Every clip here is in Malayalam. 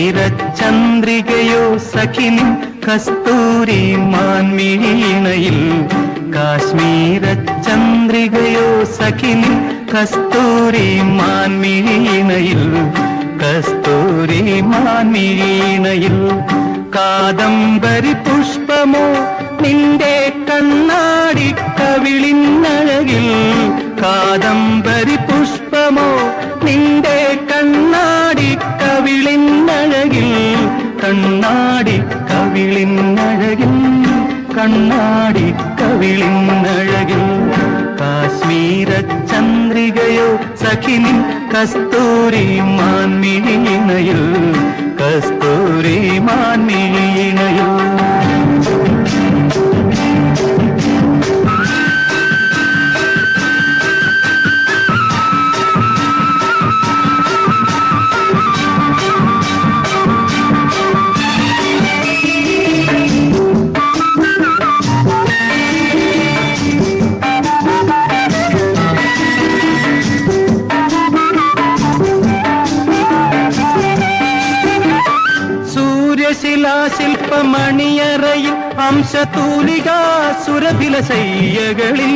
കാശ്മീര ചന്ദ്രികയോ സഖിനി കസ്തൂരി മാൻമീണയിൽ കാശ്മീര ചന്ദ്രികയോ സഖിനി കസ്തൂരി മാൻമീണയിൽ കസ്തൂരി മാൻമീണയിൽ കാദംബരി പുഷ്പമോ നിന്റെ കണ്ണാടി കവിളിന്നഴകിൽ കാദംബരി കണ്ണാടി കവിളിന്നഴകിൽ. കാശ്മീര ചന്ദ്രികയോ സഖിനി കസ്തൂരി മാൻമിഴിണയിൽ കസ്തൂരി മാൻമിഴിണയിൽ സൂര്യശിലാശില്പമണിയറയിൽ അംശതൂലിക സുരഭില ശയ്യകളിൽ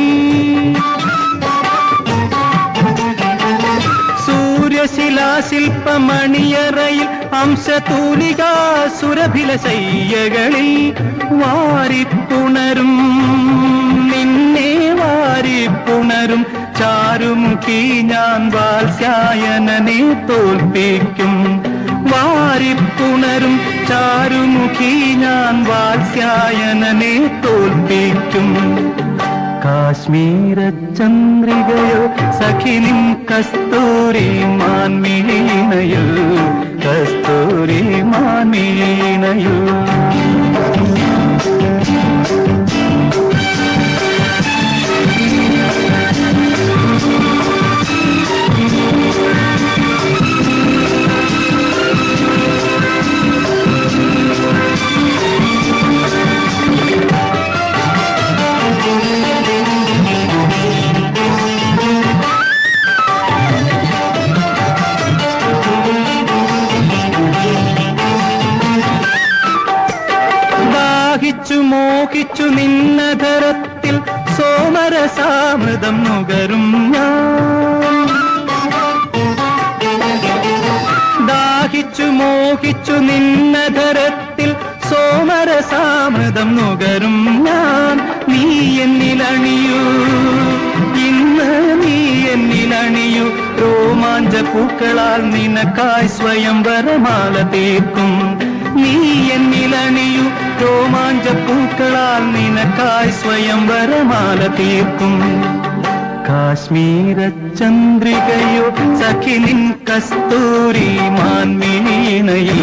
സൂര്യശിലാശില്പമണിയറയിൽ അംശതൂലിക സുരഭില ശയ്യകളിൽ വാരിപ്പുണരും നിന്നെ വാരിപ്പുണരും ചാരുമുഖി ഞാൻ വാത്സ്യായനനെ തോൽപ്പിക്കും വാരിപ്പുണരും ചാരുമുഖി ഞാൻ വാത്സ്യായനെ തോൽപ്പിക്കും. കാശ്മീര ചന്ദ്രികയോ സഖിനി കസ്തൂരി മാൻമീണയോ കസ്തൂരി മാൻമീണയോ മോഹിച്ചു നിന്നതരത്തിൽ സോമരസാമൃതം നുകരും ഞാൻ. ദാഹിച്ചു മോഹിച്ചു നിന്നതരത്തിൽ സോമരസാമൃതം നുകരും ഞാൻ. നീ എന്നിലണിയൂ. ഇന്ന് നീ എന്നിലണിയൂ. രോമാഞ്ച പൂക്കളാൽ നിനക്കായി സ്വയം വരമാല തീർക്കും. നീ എന്നിലണിയൂ. രോമാഞ്ച പൂക്കളാൽ നിനക്കായി സ്വയം വരമാല തീർക്കും. കാശ്മീര ചന്ദ്രികയോ സഖിനിൻ കസ്തൂരി മാൻമിണയിൽ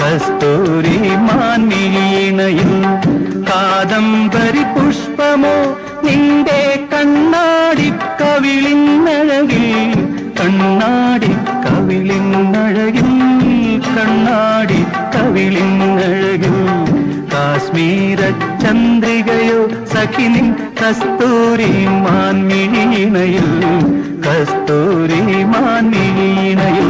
കസ്തൂരി മാൻമിണയിൽ കാദംബരി പുഷ്പമോ നിന്റെ കണ്ണാടി കവിളിന്നഴകിൽ കണ്ണാടി കവിളിന്നഴകിൽ കണ്ണാടി കവിളിന്നഴകിൽ കാശ്മീര ചന്ദ്രികയോ സഖിനി കസ്തൂരി മാൻമിഴീണയിൽ കസ്തൂരി മാൻമിഴീണയിൽ